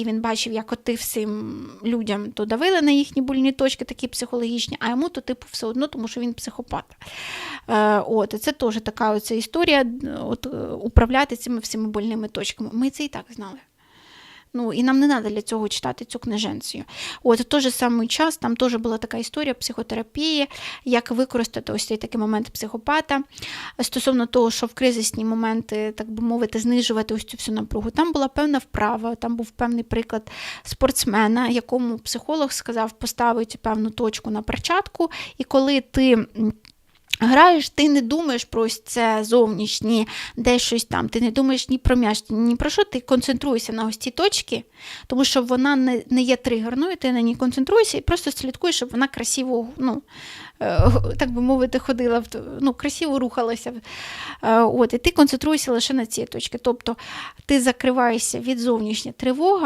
і він бачив, як от всім людям то давили на їхні больні точки, такі психологічні, а йому то типу все одно, тому що він психопат. Е, от, це теж така оця історія от, управляти цими всіми больними точками. Ми це і так знали. Ну, і нам не треба для цього читати цю книженцію. От в той же самий час там теж була така історія психотерапії, як використати ось цей такий момент психопата стосовно того, що в кризисні моменти, так би мовити, знижувати ось цю всю напругу. Там була певна вправа, там був певний приклад спортсмена, якому психолог сказав поставити певну точку на перчатку, і коли ти. Граєш, ти не думаєш про ось це зовнішнє, де щось там, ти не думаєш ні про м'яч, ні про що, ти концентруєшся на ось ці точки, тому що вона не, не є тригерною, ти на ній концентруєшся і просто слідкуєш, щоб вона красиво, ну, е, так би мовити, ходила, ну, красиво рухалася. Е, От, і ти концентруєшся лише на цій точці. Тобто ти закриваєшся від зовнішня тривога,